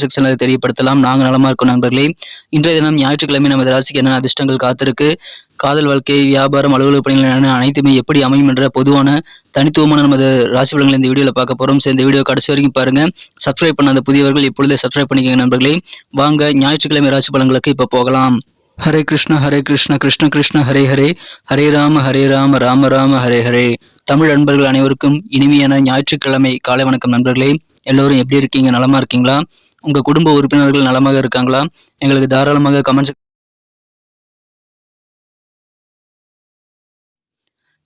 செக்ஷனில் தெரியப்படுத்தலாம். நாங்கள் நலமா இருக்கும் நண்பர்களே. இன்றைய தினம் ஞாயிற்றுக்கிழமை நமது ராசிக்கு என்னென்ன அதிர்ஷ்டங்கள் காத்திருக்கு? காதல் வாழ்க்கை வியாபாரம் அலுவலக பணிகள் என அனைத்துமே எப்படி அமையும் என்ற பொதுவான தனித்துவமான நமது ராசி பலன்களை இந்த வீடியோவில் பார்க்க போகிறோம் சரி இந்த வீடியோ கடைசி வரைக்கும் பாருங்க. சப்ஸ்கிரைப் பண்ணாத புதியவர்கள் இப்பொழுதே சப்ஸ்கிரைப் பண்ணிக்கங்க நண்பர்களே. வாங்க ஞாயிற்றுக்கிழமை ராசி பலன்களுக்கு இப்போ போகலாம். ஹரே கிருஷ்ண ஹரே கிருஷ்ண கிருஷ்ண கிருஷ்ண ஹரே ஹரே. ஹரே ராம ஹரே ராம ராம ராம ஹரே ஹரே. தமிழ் நண்பர்கள் அனைவருக்கும் இனிமையான ஞாயிற்றுக்கிழமை. காலை வணக்கம் நண்பர்களே. எல்லோரும் எப்படி இருக்கீங்க? நலமா இருக்கீங்களா? உங்க குடும்ப உறுப்பினர்கள் நலமாக இருக்காங்களா? எங்களுக்கு தாராளமாக கமெண்ட்ஸ்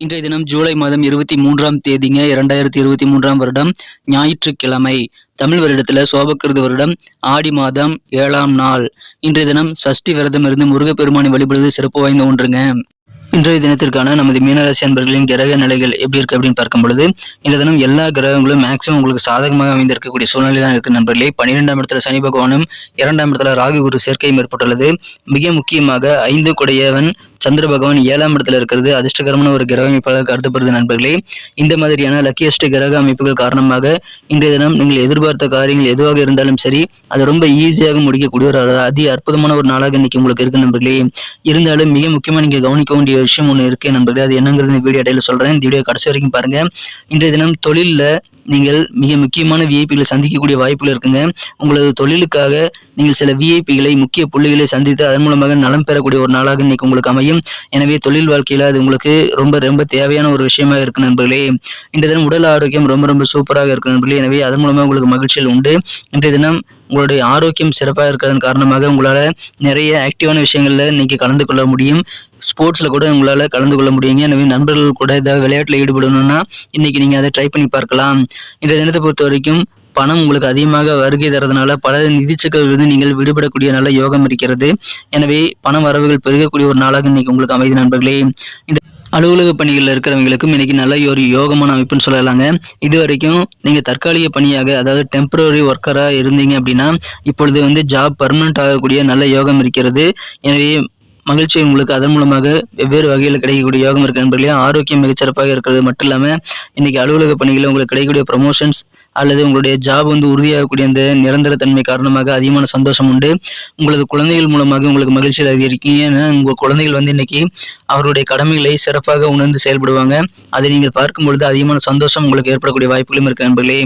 இன்றைய தினம் ஜூலை மாதம் இருபத்தி மூன்றாம் தேதிங்க இரண்டாயிரத்தி இருபத்தி மூன்றாம் வருடம் ஞாயிற்றுக்கிழமை. தமிழ் வருடத்துல சோபக்கிருது வருடம் ஆடி மாதம் ஏழாம் நாள். இன்றைய தினம் சஷ்டி விரதம் இருந்து முருகப்பெருமானை வழிபடுவது சிறப்பு வாய்ந்த ஒன்றுங்க. இன்றைய தினத்திற்கான நமது மீனராசி அன்பர்களின் கிரக நிலைகள் எப்படி இருக்கு அப்படின்னு பார்க்கும் பொழுது இந்த தினம் எல்லா கிரகங்களும் மேக்சிமம் உங்களுக்கு சாதகமாக அமைந்திருக்கக்கூடிய சூழ்நிலை தான் இருக்கு நண்பர்களே. பன்னிரெண்டாம் இடத்துல சனி பகவானும் இரண்டாம் இடத்துல ராகு குரு சேர்க்கையும் ஏற்பட்டுள்ளது. மிக முக்கியமாக ஐந்து கொடையவன் சந்திர பகவான் ஏழாம் இடத்துல இருக்கிறது அதிர்ஷ்டகரமான ஒரு கிரக அமைப்பாக கருதப்படுது நண்பர்களே. இந்த மாதிரியான லக்கியஸ்ட் கிரக அமைப்புகள் காரணமாக இன்றைய தினம் நீங்கள் எதிர்பார்த்த காரியங்கள் எதுவாக இருந்தாலும் சரி அது ரொம்ப ஈஸியாக முடிக்கக்கூடிய ஒரு அதி அற்புதமான ஒரு நாளாக இன்னைக்கு உங்களுக்கு இருக்கு நண்பர்களே. இருந்தாலும் மிக முக்கியமா நீங்க கவனிக்க வேண்டிய விஷயம் ஒன்று இருக்கு நண்பர்களே. அது என்னங்கிறது வீடியோ இடையில சொல்றேன். இந்த வீடியோ கடைசி வரைக்கும் பாருங்க. இன்றைய தினம் தொழிலில் நீங்கள் மிக முக்கியமான விஐபிகளை சந்திக்கக்கூடிய வாய்ப்புகள் இருக்குங்க. உங்களது தொழிலுக்காக நீங்கள் சில விஐபிகளை முக்கிய புள்ளிகளை சந்தித்து அதன் மூலமாக நலம் பெறக்கூடிய ஒரு நாளாக இன்னைக்கு உங்களுக்கு அமையும். எனவே தொழில் வாழ்க்கையில் அது உங்களுக்கு ரொம்ப ரொம்ப தேவையான ஒரு விஷயமா இருக்கு நண்பர்களே. இன்றைய தினம் உடல் ஆரோக்கியம் ரொம்ப ரொம்ப சூப்பராக இருக்கு நண்பர்களே. எனவே அதன் மூலமாக உங்களுக்கு மகிழ்ச்சிகள் உண்டு. இன்றைய தினம் உங்களுடைய ஆரோக்கியம் சிறப்பாக இருக்கிறதன் காரணமாக உங்களால் நிறைய ஆக்டிவான விஷயங்களில் இன்னைக்கு கலந்து கொள்ள முடியும். ஸ்போர்ட்ஸில் கூட உங்களால் கலந்து கொள்ள முடியுங்க. எனவே நண்பர்கள் கூட ஏதாவது விளையாட்டில் ஈடுபடணும்னா இன்றைக்கி நீங்கள் அதை ட்ரை பண்ணி பார்க்கலாம். இந்த தினத்தை பொறுத்த வரைக்கும் பணம் உங்களுக்கு அதிகமாக வருகை தரதுனால பல நிதி சிக்கல்களிலிருந்து நீங்கள் விடுபடக்கூடிய நல்ல யோகம் இருக்கிறது. எனவே பண வரவுகள் பெருகக்கூடிய ஒரு நாளாக இன்னைக்கு உங்களுக்கு அமைதி நண்பர்களே. இந்த அலுவலக பணிகளில் இருக்கிறவங்களுக்கும் இன்னைக்கு நல்ல ஒரு யோகமான அமைப்புன்னு சொல்லலாங்க. இது வரைக்கும் நீங்கள் தற்காலிக பணியாக அதாவது டெம்பரரி ஒர்க்கராக இருந்தீங்க அப்படின்னா இப்பொழுது வந்து ஜாப் பர்மனெண்ட் ஆகக்கூடிய நல்ல யோகம் இருக்கிறது. எனவே மகிழ்ச்சி உங்களுக்கு அதன் மூலமாக வெவ்வேறு வகையில் கிடைக்கக்கூடிய யோகம் இருக்கு நண்பர்களே. ஆரோக்கியம் மிகச்சிறப்பாக இருக்கிறது. மட்டும் இல்லாமல் இன்னைக்கு அலுவலக பணிகளில் உங்களுக்கு கிடைக்கக்கூடிய ப்ரமோஷன்ஸ் அல்லது உங்களுடைய ஜாப் வந்து உறுதியாகக்கூடிய அந்த நிரந்தர தன்மை காரணமாக அதிகமான சந்தோஷம் உண்டு. உங்களது குழந்தைகள் மூலமாக உங்களுக்கு மகிழ்ச்சியில் அதிகரிக்கீங்க ஏன்னா உங்கள் குழந்தைகள் வந்து இன்னைக்கு அவருடைய கடமைகளை சிறப்பாக உணர்ந்து செயல்படுவாங்க. அதை நீங்கள் பார்க்கும் பொழுது அதிகமான சந்தோஷம் உங்களுக்கு ஏற்படக்கூடிய வாய்ப்புகளும் இருக்கு நண்பர்களே.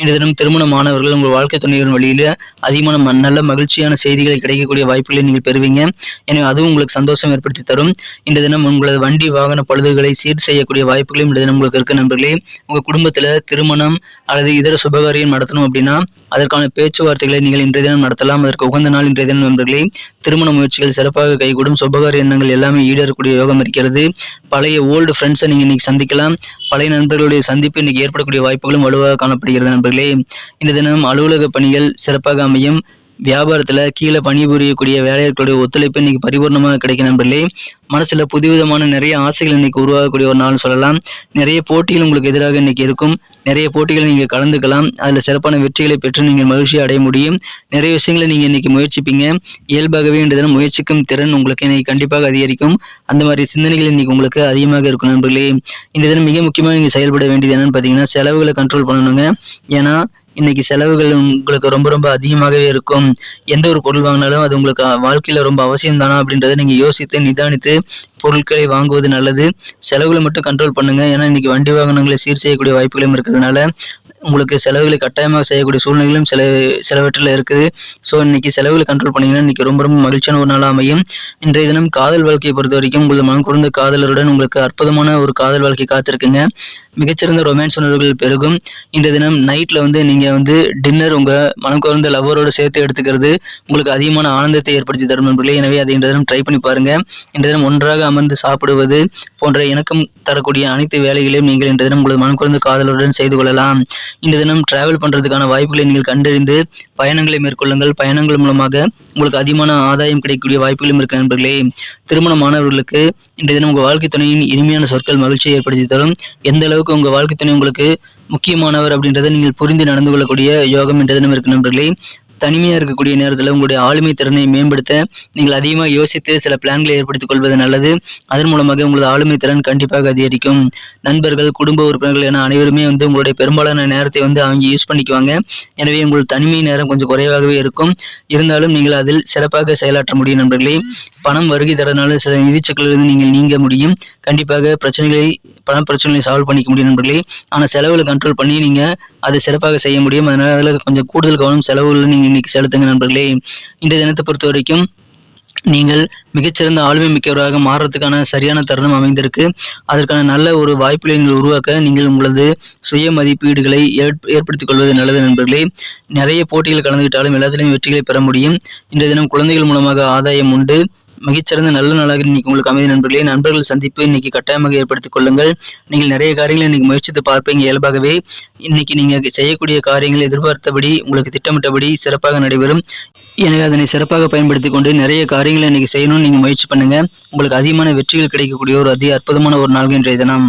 இன்று தினம் திருமணமானவர்கள் உங்கள் வாழ்க்கை துணையின் வழியில் அதிகமான நல்ல மகிழ்ச்சியான செய்திகளை கிடைக்கக்கூடிய வாய்ப்புகளை நீங்கள் பெறுவீங்க. எனவே அதுவும் உங்களுக்கு சந்தோஷம் ஏற்படுத்தி தரும். இன்று தினம் உங்களது வண்டி வாகன பழுதுகளை சீர் செய்யக்கூடிய வாய்ப்புகளும் இன்று தினம் உங்களுக்கு இருக்கு நண்பர்களே. உங்கள் குடும்பத்தில் திருமணம் அல்லது இதர சுபகாரியம் நடத்தணும் அப்படின்னா அதற்கான பேச்சுவார்த்தைகளை நீங்கள் இன்றைய தினம் நடத்தலாம். அதற்கு உகந்த நாள் இன்றைய தினம் நண்பர்களே. திருமண முயற்சிகள் சிறப்பாக கைகூடும். சுபகாரிய எண்ணங்கள் எல்லாமே ஈடேறக்கூடிய யோகம் இருக்கிறது. பழைய ஓல்டு ஃப்ரெண்ட்ஸை நீங்கள் இன்னைக்கு சந்திக்கலாம். பழைய நண்பர்களுடைய சந்திப்பு இன்னைக்கு ஏற்படக்கூடிய வாய்ப்புகளும் வலுவாக காணப்படுகிறது நண்பர்களே. இந்த தினம் அலுவலக பணிகள் சிறப்பாக அமையும். வியாபாரத்துல கீழே பணிபுரியக்கூடிய வேலையாட்களுடைய ஒத்துழைப்பு இன்னைக்கு பரிபூர்ணமாக கிடைக்கும் நண்பர்களே. மனசுல புதுவிதமான நிறைய ஆசைகள் இன்னைக்கு உருவாகக்கூடிய ஒரு நாள் சொல்லலாம். நிறைய போட்டிகள் உங்களுக்கு எதிராக இன்னைக்கு இருக்கும். நிறைய போட்டிகள் நீங்க கலந்துக்கலாம். அதுல சிறப்பான வெற்றிகளை பெற்று நீங்கள் மகிழ்ச்சியை அடைய முடியும். நிறைய விஷயங்களை நீங்க இன்னைக்கு முயற்சிப்பீங்க. இயல்பாகவே இந்த தினம் முயற்சிக்கும் திறன் உங்களுக்கு இன்னைக்கு கண்டிப்பாக அதிகரிக்கும். அந்த மாதிரி சிந்தனைகள் இன்னைக்கு உங்களுக்கு அதிகமாக இருக்கும் நண்பர்களே. இந்த தினம் மிக முக்கியமாக நீங்க செயல்பட வேண்டியது என்னன்னு பாத்தீங்கன்னா செலவுகளை கண்ட்ரோல் பண்ணணுங்க. ஏன்னா இன்னைக்கு செலவுகள் உங்களுக்கு ரொம்ப ரொம்ப அதிகமாகவே இருக்கும். எந்த ஒரு பொருள் வாங்கினாலும் அது உங்களுக்கு வாழ்க்கையில ரொம்ப அவசியம் தானா அப்படின்றத நீங்க யோசித்து நிதானித்து பொருட்களை வாங்குவது நல்லது. செலவுகளை மட்டும் கண்ட்ரோல் பண்ணுங்க. ஏன்னா இன்னைக்கு வண்டி வாகனங்களை சீர் செய்யக்கூடிய வாய்ப்புகளும் இருக்கிறதுனால உங்களுக்கு செலவுகளை கட்டாயமாக செய்யக்கூடிய சூழ்நிலைகளும் சில சிலவற்றில் இருக்குது. ஸோ இன்னைக்கு செலவுகளை கண்ட்ரோல் பண்ணிங்கன்னா இன்னைக்கு ரொம்ப ரொம்ப மகிழ்ச்சியான ஒரு நாளாக அமையும். இன்றைய தினம் காதல் வாழ்க்கையை பொறுத்த வரைக்கும் உங்களது மனம் குறைந்த காதலருடன் உங்களுக்கு அற்புதமான ஒரு காதல் வாழ்க்கை காத்திருக்குங்க. மிகச்சிறந்த ரொமான்ஸ் உணர்வுகள் பெருகும். இந்த தினம் நைட்டில் வந்து நீங்கள் வந்து டின்னர் உங்கள் மனம் குறைந்த லவ்வரோடு சேர்த்து எடுத்துக்கிறது உங்களுக்கு அதிகமான ஆனந்தத்தை ஏற்படுத்தி தரும் நண்பர்களே. எனவே அதை இந்த தினம் ட்ரை பண்ணி பாருங்கள் இந்த தினம் ஒன்றாக அமர்ந்து சாப்பிடுவது போன்ற இணக்கம் தரக்கூடிய அனைத்து வேலைகளையும் நீங்கள் இந்த தினம் உங்களது மனம் குறைந்த காதலுடன் செய்து கொள்ளலாம். இந்த தினம் டிராவல் பண்றதுக்கான வாய்ப்புகளை நீங்கள் கண்டறிந்து பயணங்களை மேற்கொள்ளுங்கள். பயணங்கள் மூலமாக உங்களுக்கு அதிகமான ஆதாயம் கிடைக்கக்கூடிய வாய்ப்புகளும் இருக்கு நண்பர்களே. திருமணமானவர்களுக்கு இந்த தினம் உங்கள் வாழ்க்கை துணையின் இனிமையான சொற்கள் மகிழ்ச்சியை ஏற்படுத்தி தரும். எந்த அளவுக்கு உங்கள் வாழ்க்கை துணை உங்களுக்கு முக்கியமானவர் அப்படின்றத நீங்கள் புரிந்து நடந்து கொள்ளக்கூடிய யோகம் என்ற தினம் இருக்கு நண்பர்களே. தனிமையாக இருக்கக்கூடிய நேரத்தில் உங்களுடைய ஆளுமை திறனை மேம்படுத்த நீங்கள் அதிகமாக யோசித்து சில பிளான்களை ஏற்படுத்திக் கொள்வது நல்லது. அதன் மூலமாக உங்களது ஆளுமை திறன் கண்டிப்பாக அதிகரிக்கும். நண்பர்கள் குடும்ப உறுப்பினர்கள் என அனைவருமே வந்து உங்களுடைய பெரும்பாலான நேரத்தை வந்து அவங்க யூஸ் பண்ணிக்குவாங்க. எனவே உங்கள் தனிமை நேரம் கொஞ்சம் குறைவாகவே இருக்கும். இருந்தாலும் நீங்கள் அதில் சிறப்பாக செயலாற்ற முடியும் நண்பர்களே. பணம் வருகை தரனால சில நிதிச்சிக்கலிலிருந்து நீங்கள் நீங்க முடியும். கண்டிப்பாக பிரச்சனைகளை பண பிரச்சனைகளை சால்வ் பண்ணிக்க முடியும் நண்பர்களே. ஆனால் செலவுகளை கண்ட்ரோல் பண்ணி நீங்கள் அதை சிறப்பாக செய்ய முடியும். அதனால கொஞ்சம் கூடுதல் கவனம் செலவுகளில் நீங்கள் இன்னைக்கு செலுத்துங்க நண்பர்களே. இந்த தினத்தை பொறுத்த வரைக்கும் நீங்கள் மிகச்சிறந்த ஆளுமை மிக்கவராக மாறுறதுக்கான சரியான தருணம் அமைந்திருக்கு. அதற்கான நல்ல ஒரு வாய்ப்புகளை நீங்கள் உருவாக்க நீங்கள் உங்களது சுய மதிப்பீடுகளை ஏற்படுத்திக் கொள்வது நல்லது நண்பர்களே. நிறைய போட்டிகள் கலந்துகிட்டாலும் எல்லாத்திலையும் வெற்றிகளை பெற முடியும். இன்றைய தினம் குழந்தைகள் மூலமாக ஆதாயம் உண்டு. மிகச்சிறந்த நல்ல நாளாக இன்னைக்கு உங்களுக்கு அமைதி நண்பர்களே. நண்பர்கள் சந்திப்பு இன்னைக்கு கட்டாயமாக ஏற்படுத்திக் கொள்ளுங்கள். நீங்கள் நிறைய காரியங்களை இன்னைக்கு முயற்சித்து பார்ப்பீங்க இயல்பாகவே. இன்னைக்கு நீங்க செய்யக்கூடிய காரியங்கள் எதிர்பார்த்தபடி உங்களுக்கு திட்டமிட்டபடி சிறப்பாக நடைபெறும். எனவே அதனை சிறப்பாக பயன்படுத்தி கொண்டு நிறைய காரியங்களை இன்னைக்கு செய்யணும்னு நீங்க முயற்சி பண்ணுங்க. உங்களுக்கு அதிகமான வெற்றிகள் கிடைக்கக்கூடிய ஒரு அதி அற்புதமான ஒரு நாள் இன்றைய தினம்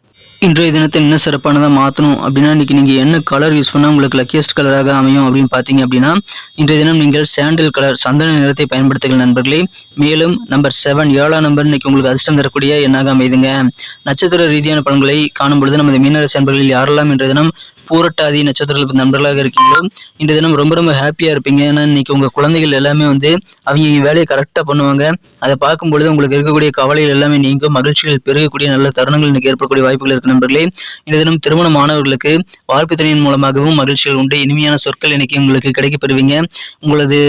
இன்றைய தினத்தை இன்னும் சிறப்பானதாக மாற்றணும் அப்படின்னா இன்றைக்கி நீங்கள் என்ன கலர் யூஸ் பண்ணால் உங்களுக்கு லக்கியஸ்ட் கலராக அமையும் அப்படின்னு பார்த்தீங்க அப்படின்னா இன்றைய தினம் நீங்கள் சாண்டில் கலர் சந்தன நிறத்தை பயன்படுத்துங்கள் நண்பர்களே. மேலும் நம்பர் செவன் ஏழாம் நம்பர் இன்னைக்கு உங்களுக்கு அதிர்ஷ்டம் தரக்கூடிய எண்ணாக அமைதுங்க. நட்சத்திர ரீதியான பலன்களை காணும் பொழுது நமது மீனரசு நண்பர்களில் யாரெல்லாம் இன்றைய தினம் பூரட்டாதி நட்சத்திரத்தில் நண்பர்களாக இருக்கீங்களோ இந்த தினம் ரொம்ப ரொம்ப ஹாப்பியாக இருப்பீங்க. ஏன்னா இன்னைக்கு உங்கள் குழந்தைகள் எல்லாமே வந்து அவங்க வேலையை கரெக்டாக பண்ணுவாங்க. அதை பார்க்கும்பொழுது உங்களுக்கு இருக்கக்கூடிய கவலைகள் எல்லாமே நீங்கள் மகிழ்ச்சிகள் பெருகக்கூடிய நல்ல தருணங்கள் இன்னைக்கு ஏற்படக்கூடிய வாய்ப்புகள் இருக்கு நண்பர்களே. இந்த தினம் திருமண மாணவர்களுக்கு வாழ்க்கை துணையின் மூலமாகவும் மகிழ்ச்சிகள் உண்டு. இனிமையான சொற்கள் இன்னைக்கு உங்களுக்கு கிடைக்கப்பெறுவீங்க உங்களது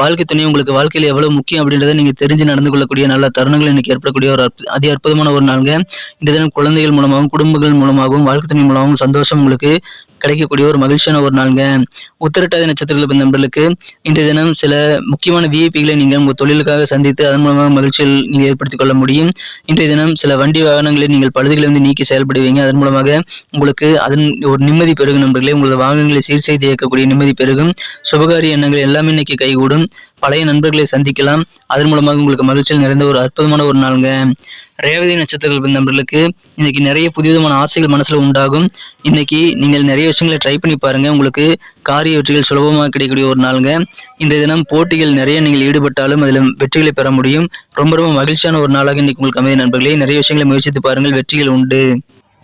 வாழ்க்கை துணை உங்களுக்கு வாழ்க்கையில் எவ்வளவு முக்கியம் அப்படின்றத நீங்க தெரிஞ்சு நடந்து கொள்ளக்கூடிய நல்ல தருணங்கள் இன்னைக்கு ஏற்படக்கூடிய ஒரு அதி அற்புதமான ஒரு நாளுங்க. இந்த தினம் குழந்தைகள் மூலமாகவும் குடும்பங்கள் மூலமாகவும் வாழ்க்கை துணை மூலமாகவும் சந்தோஷம் உங்களுக்கு கிடைக்கக்கூடிய ஒரு மகிழ்ச்சியான ஒரு நாளுங்க. உத்திரட்டாதி நட்சத்திரத்தில் நண்பர்களுக்கு இந்த தினம் சில முக்கியமான விஐபிகளை நீங்கள் உங்கள் தொழிலுக்காக சந்தித்து அதன் மூலமாக மகிழ்ச்சியில் நீங்கள் ஏற்படுத்திக் கொள்ள முடியும். இன்றைய தினம் சில வண்டி வாகனங்களை நீங்கள் பழுதுகளை வந்து நீக்கி செயல்படுவீங்க. அதன் மூலமாக உங்களுக்கு அதன் ஒரு நிம்மதி பெருகும் நண்பர்களே. உங்களது வாகனங்களை சீர் செய்து இயக்கக்கூடிய நிம்மதி பெருகும். சுபகாரிய எண்ணங்கள் எல்லாமே இன்னைக்கு கைகூடும். பழைய நண்பர்களை சந்திக்கலாம். அதன் மூலமாக உங்களுக்கு மகிழ்ச்சியில் நிறைந்த ஒரு அற்புதமான ஒரு நாளுங்க. ரேவதி நட்சத்திரங்கள் நண்பர்களுக்கு இன்னைக்கு நிறைய புதுவிதமான ஆசைகள் மனசுல உண்டாகும். இன்னைக்கு நீங்கள் நிறைய விஷயங்களை ட்ரை பண்ணி பாருங்க. உங்களுக்கு காரிய வெற்றிகள் சுலபமாக கிடைக்கக்கூடிய ஒரு நாளுங்க. இந்த தினம் போட்டிகள் நிறைய நீங்கள் ஈடுபட்டாலும் அதில் வெற்றிகளை பெற முடியும். ரொம்ப ரொம்ப மகிழ்ச்சியான ஒரு நாளாக இன்னைக்கு உங்களுக்கு அமைதி நண்பர்களே. நிறைய விஷயங்களை முயற்சித்து பாருங்கள். வெற்றிகள் உண்டு.